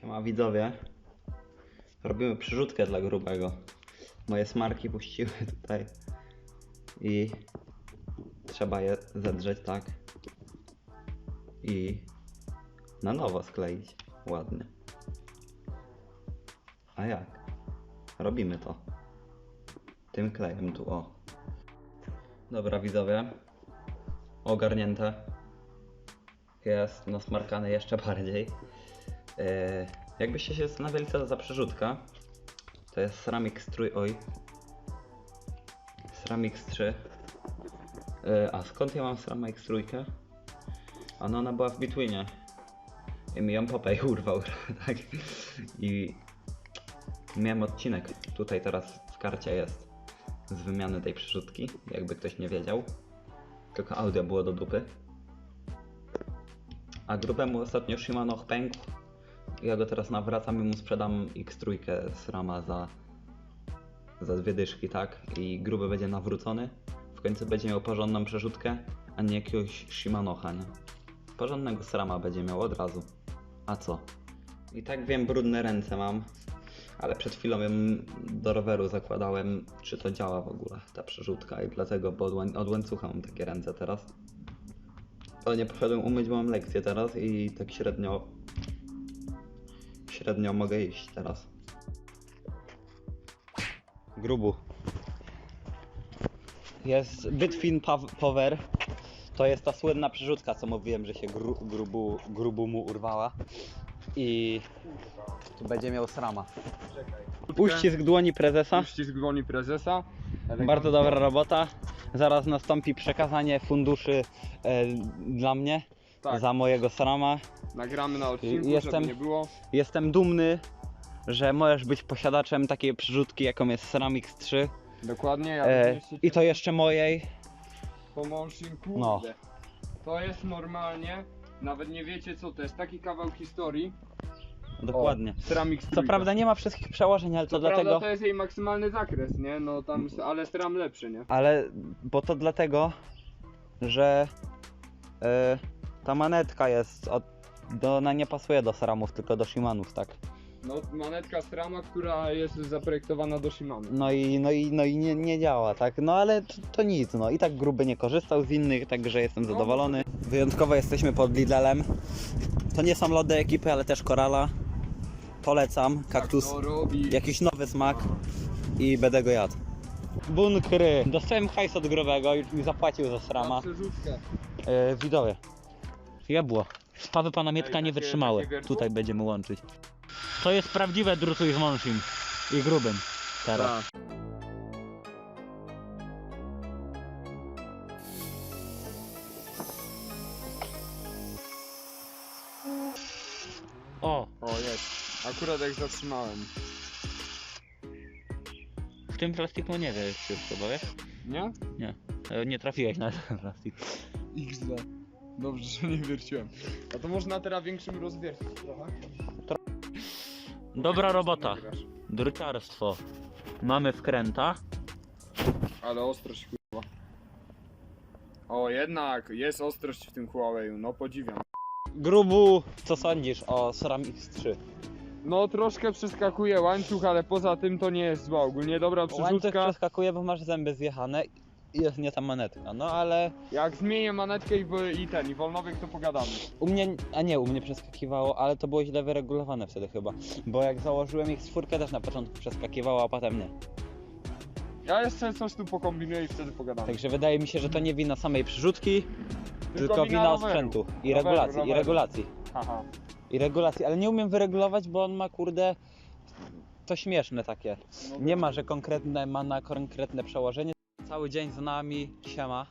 Siema widzowie. Robimy przyrzutkę dla grubego. Moje smarki puściły tutaj. I trzeba je zedrzeć tak. I na nowo skleić. Ładnie. A jak? Robimy to. Tym klejem tu o. Dobra widzowie. Ogarnięte. Jest nasmarkany jeszcze bardziej. Yy, jakbyście się zastanawiali co to za przerzutka, to jest Ceramic Strój, oj. Ceramic 3. Yy, a skąd ja mam Ceramic trójkę? A no ona była w Bitwinie. I mi ją Popej urwał, tak? I miałem odcinek, tutaj teraz w karcie jest, z wymiany tej przerzutki, jakby ktoś nie wiedział. Tylko audio było do dupy. A grubemu ostatnio Shimano pękł. Ja go teraz nawracam i mu sprzedam X3 z Rama za, za dwie dyszki, tak? I gruby będzie nawrócony. W końcu będzie miał porządną przerzutkę, a nie jakiegoś Shimanocha, nie? Porządnego Srama będzie miał od razu. A co? I tak wiem, brudne ręce mam. Ale przed chwilą do roweru zakładałem, czy to działa w ogóle, ta przerzutka. I dlatego, bo od łańcucha mam takie ręce teraz. To nie poszedłem umyć, bo mam lekcję teraz i tak średnio średnio mogę iść teraz. Grubu. Jest Bitfin Power. To jest ta słynna przerzutka, co mówiłem, że się gru, grubu, grubu mu urwała. I tu będzie miał srama. Uścisk dłoni prezesa. Uścisk dłoni prezesa. Bardzo dobra robota. Zaraz nastąpi przekazanie funduszy e, dla mnie Tak, za mojego srama. nagramy na odcinku, Jestem- żeby nie było. Jestem dumny, że możesz być posiadaczem takiej przerzutki, jaką jest Ceramix 3. Dokładnie, ja E, się I to jeszcze mojej. Pomolshin, kurde. No. To jest normalnie, nawet nie wiecie co to jest, taki kawał historii. Dokładnie. O, Ceramix Co trójka. prawda nie ma wszystkich przełożeń, ale to Co dlatego. prawda to jest jej maksymalny zakres, nie? No tam, ale Ceram lepszy, nie? Ale bo to dlatego, że e, ta manetka jest od, do, ona nie pasuje do Ceramów, tylko do Shimanów, tak. No manetka Strama, która jest zaprojektowana do Shimano. No i, no i, no i nie, nie działa, tak? No ale to, to nic, no i tak gruby nie korzystał z innych, także jestem No. zadowolony. Wyjątkowo jesteśmy pod Lidlem. To nie są lody ekipy, ale też korala. Polecam, kaktus, Tak to robi. jakiś nowy smak i będę go jadł. Bunkry. Dostałem hajs od grubego i i zapłacił za Na srama. przerzutkę. E, widowie. Jabło. Spawy pana Mietka nie wytrzymały. Tutaj będziemy łączyć. To jest prawdziwe drutuj z Monshim. I grubym. Teraz. Tak. O, O, jest. Akurat jak zatrzymałem. w tym plastiku nie wiesz już chyba, wiesz? Nie? Nie. E, Nie trafiłeś na ten plastik. XD. Dobrze, że nie wierciłem. A to można teraz większym rozwiercić trochę. Dobra robota. Nagrasz. Druciarstwo. Mamy wkręta. Ale ostrość kurwa. O, jednak jest ostrość w tym Huawei, no podziwiam. Grubu, co sądzisz o Ceram X3? No troszkę przeskakuje łańcuch, ale poza tym to nie jest zła. Ogólnie dobra Łańcuch przerzutka. przeskakuje, bo masz zęby zjechane jest nie ta manetka. No ale Jak zmienię manetkę i, i ten, i wolnowiek to pogadamy. u mnie, a nie, u mnie przeskakiwało, ale to było źle wyregulowane wtedy chyba. Bo jak założyłem X4 też na początku przeskakiwało, a potem nie. Ja jeszcze coś tu pokombinuję i wtedy pogadamy. Także wydaje mi się, że to nie wina samej przerzutki, tylko, wina roweru. sprzętu i Roweru, regulacji, i roweru. regulacji. Haha. I regulacji, ale nie umiem wyregulować, bo on ma kurde to śmieszne takie. No Nie ma, że konkretne ma na konkretne przełożenie. Cały dzień z nami, siema.